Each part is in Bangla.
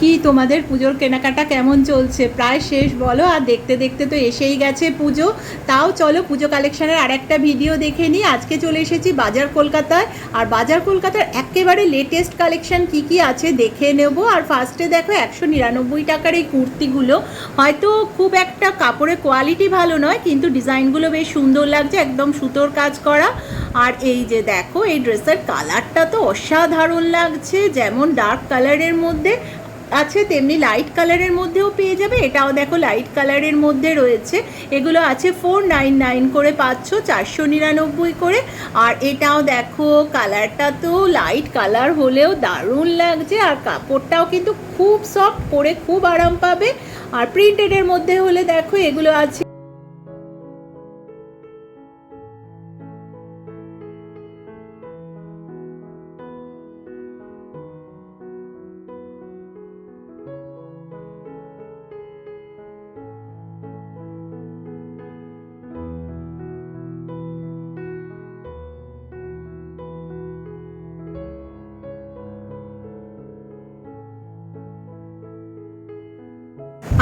কি তোমাদের পুজোর কেনাকাটা কেমন চলছে? প্রায় শেষ, বলো। আর দেখতে দেখতে তো এসেই গেছে পুজো। তাও চলো, পুজো কালেকশনের আর একটা ভিডিও দেখে নিই। আজকে চলে এসেছি বাজার কলকাতায়। আর বাজার কলকাতার একেবারে লেটেস্ট কালেকশন কি কি আছে দেখে নেব। আর ফার্স্টে দেখো, একশো নিরানব্বই টাকার এই কুর্তিগুলো। হয়তো খুব একটা কাপড়ের কোয়ালিটি ভালো নয়, কিন্তু ডিজাইনগুলো বেশ সুন্দর লাগছে, একদম সুতোর কাজ করা। আর এই যে দেখো, এই ড্রেসের কালারটা তো অসাধারণ লাগছে, যেমন ডার্ক কালারের মধ্যে। আছে, তেমনি লাইট কালারের মধ্যেও পেয়ে যাবে। এটাও দেখো লাইট কালারের মধ্যে রয়েছে। এগুলো আছে ফোর নাইন নাইন করে পাচ্ছ, চারশো নিরানব্বই করে। আর এটাও দেখো কালারটা তো লাইট কালার হলেও দারুণ লাগছে। আর কাপড়টাও কিন্তু খুব সফট পরে খুব আরাম পাবে। আর প্রিন্টেডের মধ্যে হলে দেখো এগুলো আছে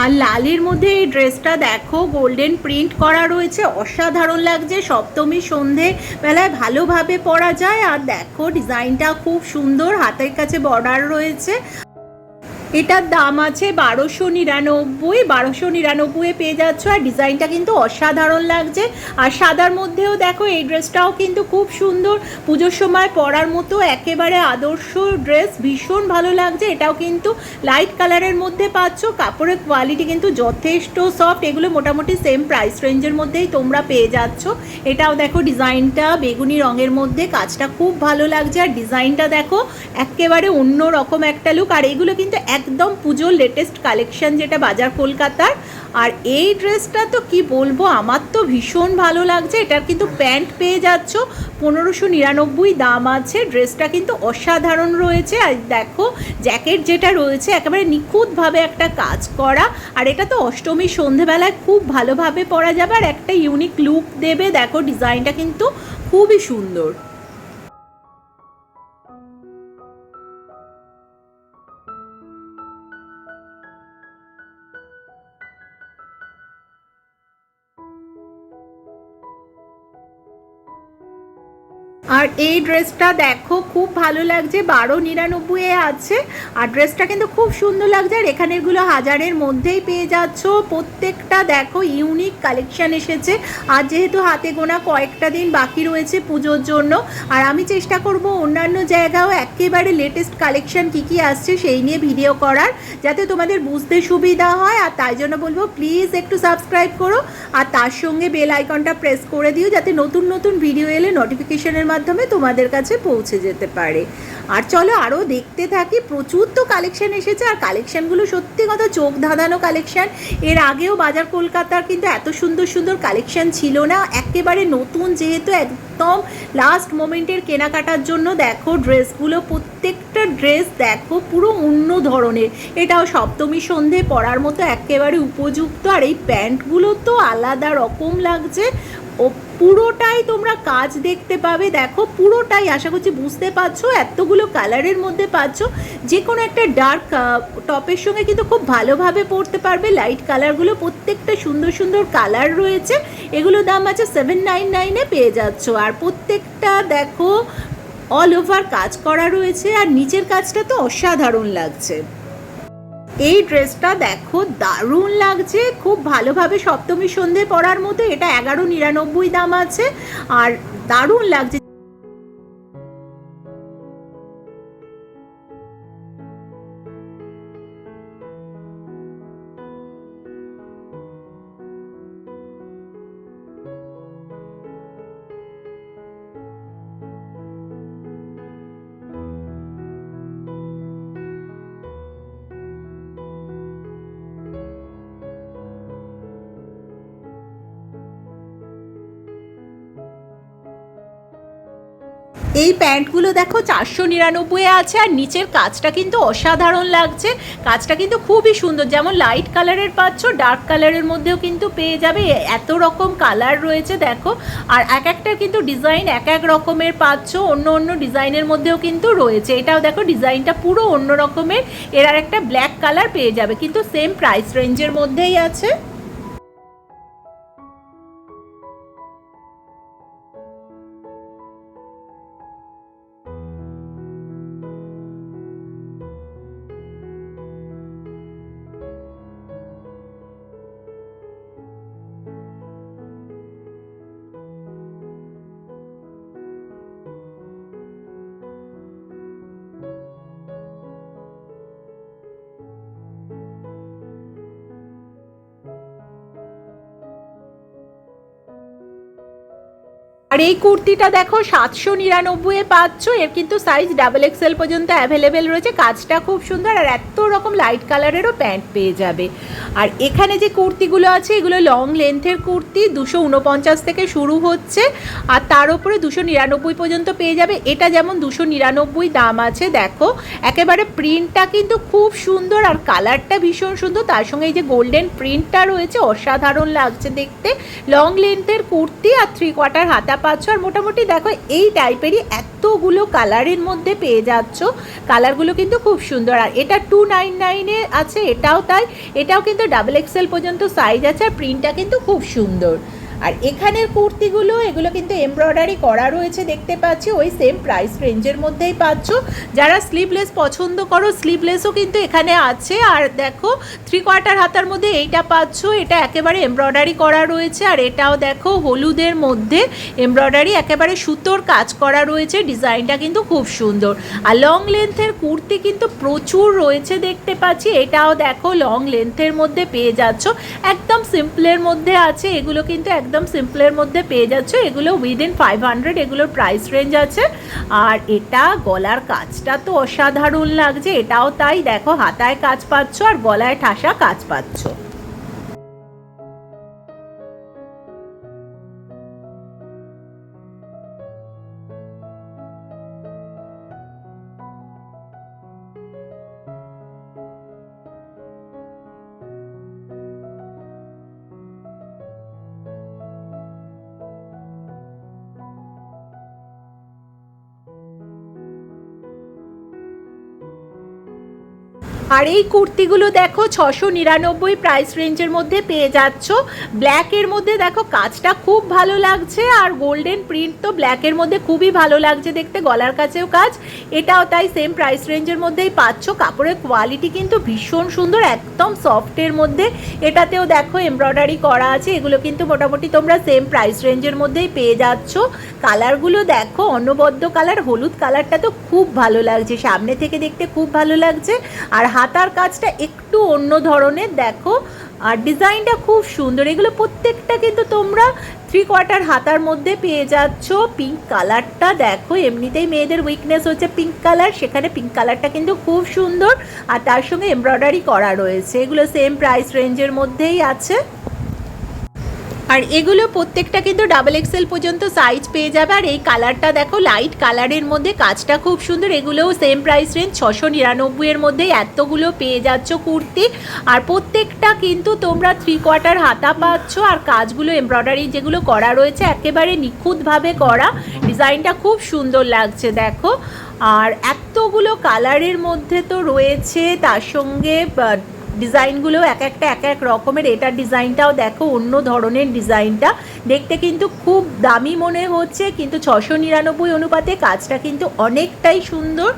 আর লালের মধ্যে এই ড্রেসটা দেখো, গোল্ডেন প্রিন্ট করা রয়েছে। অসাধারণ লাগছে, সপ্তমী সন্ধে বেলায় ভালোভাবে পরা যায়। আর দেখো, ডিজাইনটা খুব সুন্দর, হাতের কাছে বর্ডার রয়েছে। এটার দাম আছে বারোশো নিরানব্বই বারোশো নিরানব্বই পেয়ে যাচ্ছ আর ডিজাইনটা কিন্তু অসাধারণ লাগছে। আর সাদার মধ্যেও দেখো এই ড্রেসটাও কিন্তু খুব সুন্দর। পুজোর সময় পরার মতো একেবারে আদর্শ ড্রেস, ভীষণ ভালো লাগছে। এটাও কিন্তু লাইট কালারের মধ্যে পাচ্ছ। কাপড়ের কোয়ালিটি কিন্তু যথেষ্ট সফট। এগুলো মোটামুটি সেম প্রাইস রেঞ্জের মধ্যেই তোমরা পেয়ে যাচ্ছ। এটাও দেখো ডিজাইনটা বেগুনি রঙের মধ্যে। কাজটা খুব ভালো লাগছে। আর ডিজাইনটা দেখো একেবারে অন্য রকম একটা লুক আর এগুলো কিন্তু একদম পুজোর লেটেস্ট কালেকশন যেটা বাজার কলকাতার। আর এই ড্রেসটা তো কি বলব, আমার তো ভীষণ ভালো লাগছে। এটার কিন্তু প্যান্ট পেয়ে যাচ্ছ, পনেরোশো নিরানব্বই দাম আছে। ড্রেসটা কিন্তু অসাধারণ রয়েছে। আর দেখো জ্যাকেট যেটা রয়েছে, একেবারে নিখুঁতভাবে একটা কাজ করা। আর এটা তো অষ্টমীর সন্ধেবেলায় খুব ভালোভাবে পরা যাবে। আর একটা ইউনিক লুক দেবে। দেখো, ডিজাইনটা কিন্তু খুবই সুন্দর। আর এই ড্রেসটা দেখো, খুব ভালো লাগছে, বারো নিরানব্বই আছে। আর ড্রেসটা কিন্তু খুব সুন্দর লাগছে, আর এখানেরগুলো হাজারের মধ্যেই পেয়ে যাচ্ছ। প্রত্যেকটা দেখো, ইউনিক কালেকশন এসেছে। আর যেহেতু হাতে গোনা কয়েকটা দিন বাকি রয়েছে পুজোর জন্য, আর আমি চেষ্টা করব অন্যান্য জায়গাও একেবারে লেটেস্ট কালেকশন কী কী আসছে সেই নিয়ে ভিডিও করার, যাতে তোমাদের বুঝতে সুবিধা হয়। আর তাই জন্য বলব প্লিজ একটু সাবস্ক্রাইব করো। আর তার সঙ্গে বেল আইকনটা প্রেস করে দিও, যাতে নতুন নতুন ভিডিও এলে নোটিফিকেশনের মাধ্যমে তোমাদের কাছে পৌঁছে যেতে পারে। আর চলো আরও দেখতে থাকি, প্রচুর তো কালেকশান এসেছে, আর কালেকশানগুলো সত্যি কথা চোখ ধাঁধানো কালেকশান এর আগেও বাজার কলকাতার কিন্তু এত সুন্দর সুন্দর কালেকশান ছিল না, একেবারে নতুন যেহেতু একদম লাস্ট মোমেন্টের কেনাকাটার জন্য। দেখো ড্রেসগুলো, প্রত্যেকটা ড্রেস দেখো পুরো অন্য ধরনের। এটাও সপ্তমী সন্ধে পরার মতো একেবারে উপযুক্ত, আর এই প্যান্টগুলো তো আলাদা রকম লাগছে। ও পুরোটাই তোমরা কাজ দেখতে পাবে। দেখো, পুরোটাই আশা করছি বুঝতে পারছ, এতগুলো কালারের মধ্যে পাচ্ছ। যে কোনো একটা ডার্ক টপের সঙ্গে কিন্তু খুব ভালোভাবে পরতে পারবে। লাইট কালারগুলো প্রত্যেকটা সুন্দর সুন্দর কালার রয়েছে। এগুলো দাম আছে সেভেন নাইন নাইনে পেয়ে যাচ্ছ। আর প্রত্যেকটা দেখো অল ওভার কাজ করা রয়েছে। আর নিচের কাজটা তো অসাধারণ লাগছে। এই ড্রেসটা দেখো, দারুণ লাগছে। খুব ভালোভাবে সপ্তমী সন্ধে পরার মতো। এটা এগারো নিরানব্বই দাম আছে। আর দারুণ লাগছে। এই প্যান্টগুলো দেখো চারশো নিরানব্বই আছে, আর নিচের কাজটা কিন্তু অসাধারণ লাগছে। কাজটা কিন্তু খুবই সুন্দর, যেমন লাইট কালারের পাচ্ছ ডার্ক কালারের মধ্যেও কিন্তু পেয়ে যাবে। এত রকম কালার রয়েছে, দেখো। আর এক একটা কিন্তু ডিজাইন এক এক রকমের পাচ্ছ, অন্য অন্য ডিজাইনের মধ্যেও কিন্তু রয়েছে। এটাও দেখো ডিজাইনটা পুরো অন্য রকমের, এর আর একটা ব্ল্যাক কালার পেয়ে যাবে, কিন্তু সেম প্রাইস রেঞ্জের মধ্যেই আছে। আর এই কুর্তিটা দেখো সাতশো নিরানব্বই পাচ্ছ। এর কিন্তু সাইজ ডাবল এক্সেল পর্যন্ত অ্যাভেলেবেল রয়েছে। কাজটা খুব সুন্দর আর এত রকম লাইট কালারেরও প্যান্ট পেয়ে যাবে। আর এখানে যে কুর্তিগুলো আছে, এগুলো লং লেন্থের কুর্তি, দুশো উনপঞ্চাশ থেকে শুরু হচ্ছে আর তার উপরে দুশো নিরানব্বই পর্যন্ত পেয়ে যাবে। এটা যেমন দুশো নিরানব্বই দাম আছে, দেখো। একেবারে প্রিন্টটা কিন্তু খুব সুন্দর আর কালারটা ভীষণ সুন্দর। তার সঙ্গে এই যে গোল্ডেন প্রিন্টটা রয়েছে, অসাধারণ লাগছে দেখতে। লং লেন্থের কুর্তি আর থ্রি কোয়ার্টার হাতা পাচ্ছ। আর মোটামুটি দেখো, এই টাইপেরই এতগুলো কালারের মধ্যে পেয়ে যাচ্ছ। কালারগুলো কিন্তু খুব সুন্দর। আর এটা টু নাইন নাইনে আছে, এটাও তাই। এটাও কিন্তু ডাবল এক্সেল পর্যন্ত সাইজ আছে, আর প্রিন্টটা কিন্তু খুব সুন্দর। আর এখানের কুর্তিগুলো, এগুলো কিন্তু এমব্রয়ডারি করা রয়েছে দেখতে পাচ্ছি, ওই সেম প্রাইস রেঞ্জের মধ্যেই পাচ্ছ। যারা স্লিভলেস পছন্দ করো স্লিভলেসও কিন্তু এখানে আছে। আর দেখো থ্রি কোয়ার্টার হাতার মধ্যে এইটা পাচ্ছ, এটা একেবারে এমব্রয়ডারি করা রয়েছে। আর এটাও দেখো, হলুদের মধ্যে এমব্রয়ডারি একেবারে সুতোর কাজ করা রয়েছে। ডিজাইনটা কিন্তু খুব সুন্দর। আর লং লেন্থের কুর্তি কিন্তু প্রচুর রয়েছে দেখতে পাচ্ছি। এটাও দেখো লং লেন্থের মধ্যে পেয়ে যাচ্ছ। একদম সিম্পলের মধ্যে আছে। এগুলো কিন্তু একদম সিম্পলের মধ্যে পেয়ে যাচ্ছ। এগুলো উইদিন ফাইভ হান্ড্রেড এগুলোর প্রাইস রেঞ্জ আছে। আর এটা গলার কাজটা তো অসাধারণ লাগছে। এটাও তাই, দেখো, হাতায় কাজ পাচ্ছ আর গলায় ঠাসা কাজ পাচ্ছ। আর এই কুর্তিগুলো দেখো ছশো নিরানব্বই প্রাইস রেঞ্জের মধ্যে পেয়ে যাচ্ছ। ব্ল্যাকের মধ্যে দেখো কাজটা খুব ভালো লাগছে আর গোল্ডেন প্রিন্ট তো ব্ল্যাকের মধ্যে খুবই ভালো লাগছে দেখতে, গলার কাছেও কাজ। এটাও তাই সেম প্রাইস রেঞ্জের মধ্যেই পাচ্ছ। কাপড়ের কোয়ালিটি কিন্তু ভীষণ সুন্দর, একদম সফটের মধ্যে। এটাতেও দেখো এমব্রয়ডারি করা আছে, এগুলো কিন্তু মোটামুটি তোমরা সেম প্রাইস রেঞ্জের মধ্যেই পেয়ে যাচ্ছ। কালারগুলো দেখো, অনবদ্য কালার হলুদ কালারটা তো খুব ভালো লাগছে। সামনে থেকে দেখতে খুব ভালো লাগছে। আর হাতার কাজটা একটু অন্য ধরনের, দেখো। আর ডিজাইনটা খুব সুন্দর। এগুলো প্রত্যেকটা কিন্তু তোমরা থ্রি কোয়ার্টার হাতার মধ্যে পেয়ে যাচ্ছ। পিঙ্ক কালারটা দেখো, এমনিতেই মেয়েদের উইকনেস হচ্ছে পিঙ্ক কালার সেখানে পিঙ্ক কালারটা কিন্তু খুব সুন্দর। আর তার সঙ্গে এমব্রয়ডারি করা রয়েছে। এগুলো সেম প্রাইস রেঞ্জের মধ্যেই আছে। আর এগুলো প্রত্যেকটা কিন্তু ডাবল এক্সেল পর্যন্ত সাইজ পেয়ে যাবে। আর এই কালারটা দেখো লাইট কালারের মধ্যে কাজটা খুব সুন্দর। এগুলোও সেম প্রাইস রেঞ্জ ছশো নিরানব্বইয়ের মধ্যেই এতগুলো পেয়ে যাচ্ছ কুর্তি। আর প্রত্যেকটা কিন্তু তোমরা থ্রি কোয়ার্টার হাতা পাচ্ছ। আর কাজগুলো এমব্রয়ডারি যেগুলো করা রয়েছে, একেবারে নিখুঁতভাবে করা। ডিজাইনটা খুব সুন্দর লাগছে, দেখো। আর এতগুলো কালারের মধ্যে তো রয়েছে, তার সঙ্গে ডিজাইনগুলো এক একটা এক এক রকমের। এটার ডিজাইনটাও দেখো, অন্য ধরনের ডিজাইনটা। দেখতে কিন্তু খুব দামি মনে হচ্ছে, কিন্তু ছশো নিরানব্বই অনুপাতে কাজটা কিন্তু অনেকটাই সুন্দর।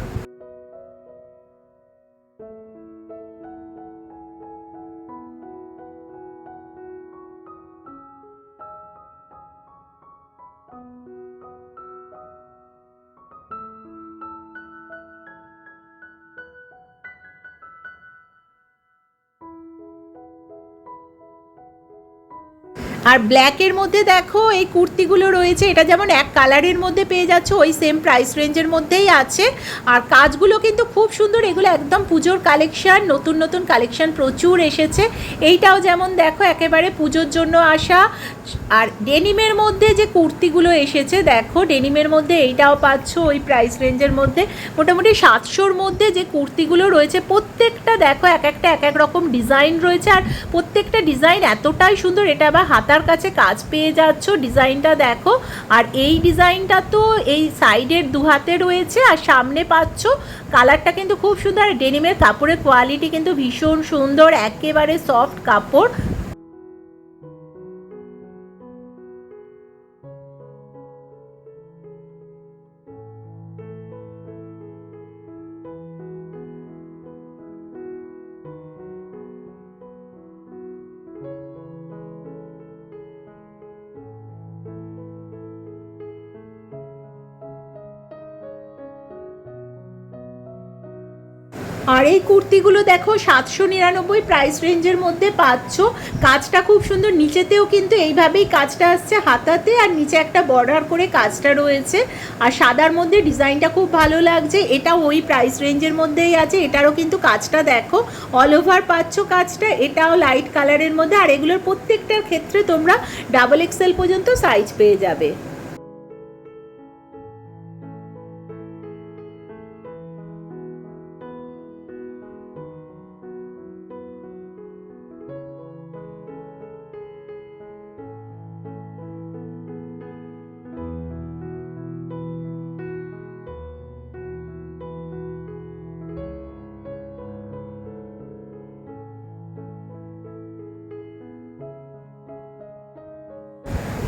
আর ব্ল্যাকের মধ্যে দেখো, এই কুর্তিগুলো রয়েছে, এটা যেমন এক কালারের মধ্যে পেয়ে যাচ্ছ, ওই সেম প্রাইস রেঞ্জের মধ্যেই আছে। আর কাজগুলো কিন্তু খুব সুন্দর, এগুলো একদম পুজোর কালেকশান নতুন নতুন কালেকশান প্রচুর এসেছে। এইটাও যেমন দেখো, একেবারে পুজোর জন্য আসা। আর ডেনিমের মধ্যে যে কুর্তিগুলো এসেছে, দেখো ডেনিমের মধ্যে এইটাও পাচ্ছ, ওই প্রাইস রেঞ্জের মধ্যে। মোটামুটি সাতশোর মধ্যে যে কুর্তিগুলো রয়েছে, প্রত্যেকটা দেখো এক একটা, এক এক রকম ডিজাইন রয়েছে। আর প্রত্যেকটা ডিজাইন এতটাই সুন্দর, এটা আবার হাতার কাছে কাজ পেয়ে যাচ্ছ ডিজাইনটা দেখো। আর এই ডিজাইনটা তো এই সাইডের দু হাতে রয়েছে, আর সামনে পাচ্ছ কালারটা কিন্তু খুব সুন্দর। আর ডেনিমের কাপড়ের কোয়ালিটি কিন্তু ভীষণ সুন্দর, একেবারে সফট কাপড়। আর এই কুর্তিগুলো দেখো সাতশো নিরানব্বই প্রাইস রেঞ্জের মধ্যে পাচ্ছ। কাজটা খুব সুন্দর। নিচেতেও কিন্তু এইভাবেই কাজটা আসছে, হাতাতে আর নিচে একটা বর্ডার করে কাজটা রয়েছে। আর সাদার মধ্যে ডিজাইনটা খুব ভালো লাগছে। এটা ওই প্রাইস রেঞ্জের মধ্যেই আছে। এটারও কিন্তু কাজটা দেখো। অল ওভার পাচ্ছ কাজটা। এটাও লাইট কালারের মধ্যে। আর এগুলোর প্রত্যেকটার ক্ষেত্রে তোমরা ডাবল এক্সেল পর্যন্ত সাইজ পেয়ে যাবে।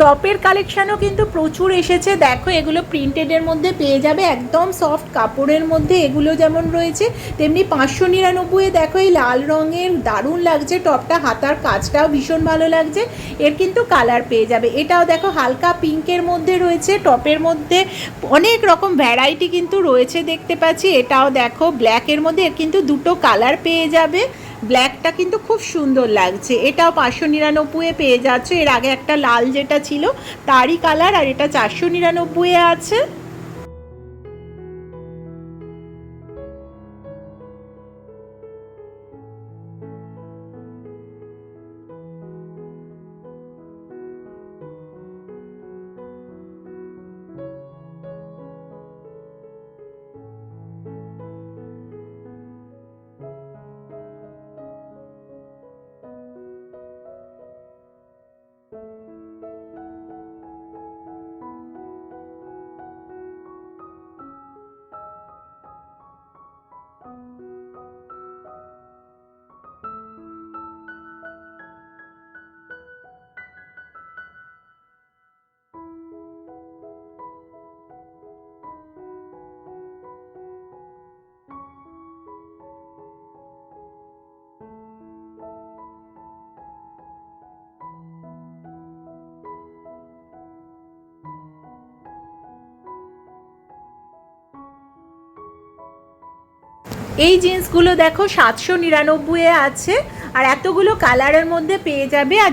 টপের কালেকশানও কিন্তু প্রচুর এসেছে। দেখো, এগুলো প্রিন্টেডের মধ্যে পেয়ে যাবে, একদম সফট কাপড়ের মধ্যে এগুলো যেমন রয়েছে, তেমনি পাঁচশো নিরানব্বইয়ে দেখো, এই লাল রঙের দারুণ লাগছে, টপটা হাতার কাজটাও ভীষণ ভালো লাগছে, এর কিন্তু কালার পেয়ে যাবে। এটাও দেখো, হালকা পিঙ্কের মধ্যে রয়েছে, টপের মধ্যে অনেক রকম ভ্যারাইটি কিন্তু রয়েছে দেখতে পাচ্ছি। এটাও দেখো ব্ল্যাকের মধ্যে, এর কিন্তু দুটো কালার পেয়ে যাবে। ব্ল্যাকটা কিন্তু খুব সুন্দর লাগছে। এটাও পাঁচশো নিরানব্বইয়ে পেয়ে যাচ্ছে। এর আগে একটা লাল যেটা ছিল, তারই কালার আর এটা চারশো নিরানব্বইয়ে আছে। এই জিন্সগুলো দেখো সাতশো নিরানব্বইয়ে আছে আর এতগুলো কালারের মধ্যে পেয়ে যাবে আর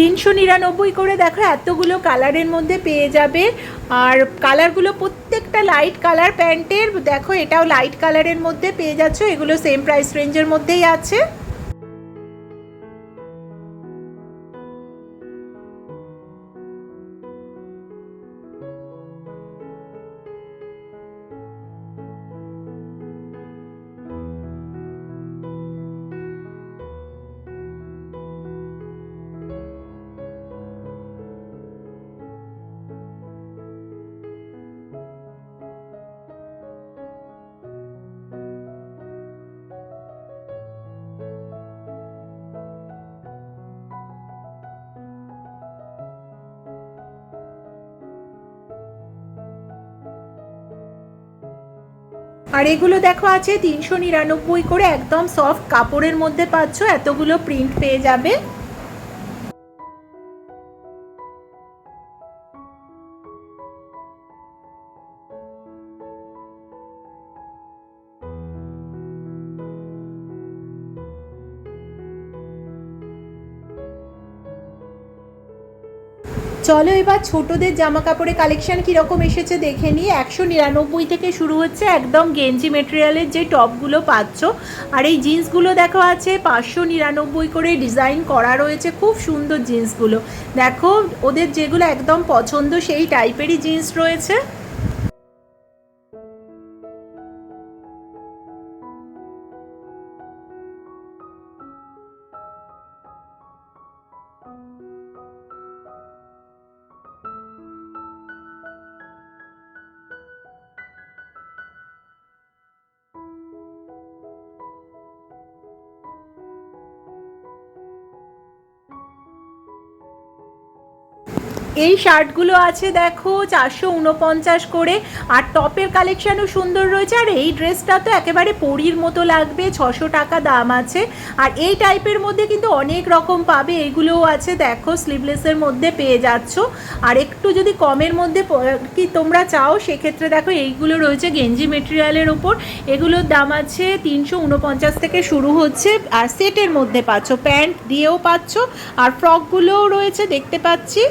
তিনশো নিরানব্বই করে দেখো এতগুলো কালারের মধ্যে পেয়ে যাবে। আর কালারগুলো প্রত্যেকটা লাইট কালার প্যান্টের। দেখো এটাও লাইট কালারের মধ্যে পেয়ে যাচ্ছ। এগুলো সেম প্রাইস রেঞ্জের মধ্যেই আছে। আর এগুলো দেখো আছে তিনশো নিরানব্বই করে, একদম সফট কাপড়ের মধ্যে পাচ্ছ, এতগুলো প্রিন্ট পেয়ে যাবে। চলো এবার ছোটদের জামা কাপড়ের কালেকশন কীরকম এসেছে দেখে নিই। একশো নিরানব্বই থেকে শুরু হচ্ছে একদম গেঞ্জি মেটেরিয়ালের যে টপগুলো পাচ্ছ। আর এই জিন্সগুলো দেখো আছে, পাঁচশো নিরানব্বই করে ডিজাইন করা রয়েছে খুব সুন্দর জিন্সগুলো দেখো, ওদের যেগুলো একদম পছন্দ সেই টাইপেরই জিন্স রয়েছে। এই শার্টগুলো আছে, দেখো, চারশো উনপঞ্চাশ করে। আর টপের কালেকশানও সুন্দর রয়েছে। আর এই ড্রেসটা তো একেবারে পরির মতো লাগবে, ছশো টাকা দাম আছে। আর এই টাইপের মধ্যে কিন্তু অনেক রকম পাবে। এইগুলোও আছে, দেখো স্লিভলেসের মধ্যে পেয়ে যাচ্ছ। আর একটু যদি কমের মধ্যে কি তোমরা চাও, সেক্ষেত্রে দেখো, এইগুলো রয়েছে গেঞ্জি মেটেরিয়ালের ওপর। এগুলোর দাম আছে তিনশো উনপঞ্চাশ থেকে শুরু হচ্ছে। আর সেটের মধ্যে পাচ্ছ, প্যান্ট দিয়েও পাচ্ছ। আর ফ্রকগুলোও রয়েছে, দেখতে পাচ্ছি।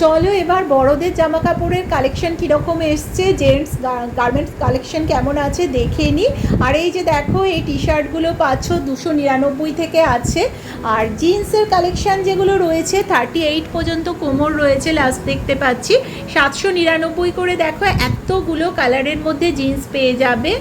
চলো এবার বড়দের জামা কাপড়ের কালেকশন কীরকম এসছে জেন্টস গার্মেন্টস কালেকশন কেমন আছে দেখে নিই আর এই যে দেখো, এই টি শার্টগুলো পাচ্ছ দুশো নিরানব্বই থেকে আছে। আর জিন্সের কালেকশন যেগুলো রয়েছে থার্টি এইট পর্যন্ত কোমর রয়েছে লাস্ট দেখতে পাচ্ছি। সাতশো নিরানব্বই করে দেখো, এতগুলো কালারের মধ্যে জিন্স পেয়ে যাবে।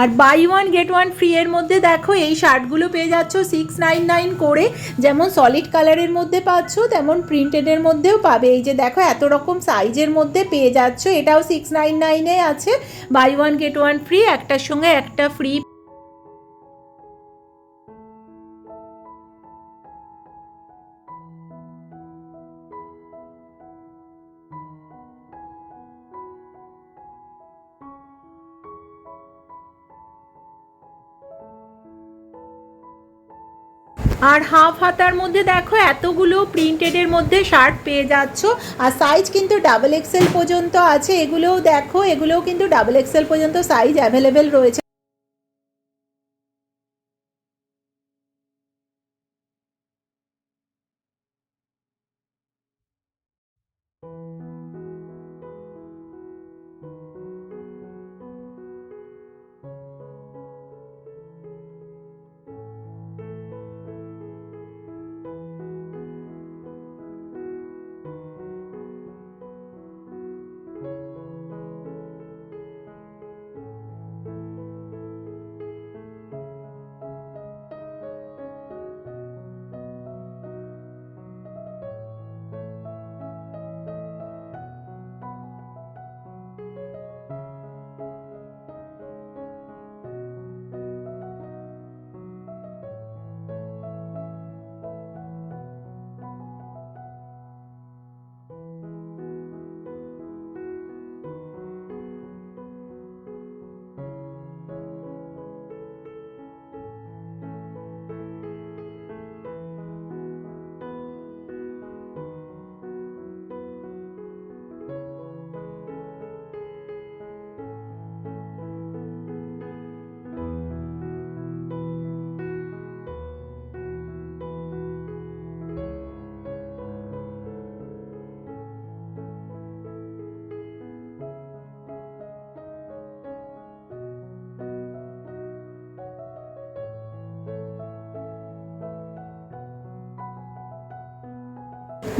আর buy one get one free এর মধ্যে দেখো এই শার্টগুলো পেয়ে যাচ্ছ সিক্স নাইন নাইন করে। যেমন সলিড কালারের মধ্যে পাচ্ছ, তেমন প্রিন্টেডের মধ্যেও পাবে। এই যে দেখো এত রকম সাইজের মধ্যে পেয়ে যাচ্ছ, এটাও সিক্স নাইন নাইনে আছে। Buy one get one free একটার সঙ্গে একটা ফ্রি আর হাফ হাতার মধ্যে দেখো এতগুলো প্রিন্টেডের মধ্যে শার্ট পেয়ে যাচ্ছ। আর সাইজ কিন্তু ডাবল এক্সেল পর্যন্ত আছে। এগুলোও দেখো, এগুলোও কিন্তু ডাবল এক্সেল পর্যন্ত সাইজ অ্যাভেলেবেল রয়েছে।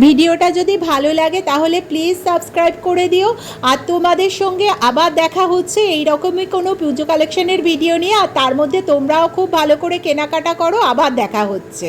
ভিডিওটা যদি ভালো লাগে তাহলে প্লিজ সাবস্ক্রাইব করে দিও। আর তোমাদের সঙ্গে আবার দেখা হচ্ছে এই রকমই কোনো পুজো কালেকশনের ভিডিও নিয়ে। আর তার মধ্যে তোমরাও খুব ভালো করে কেনাকাটা করো, আবার দেখা হচ্ছে।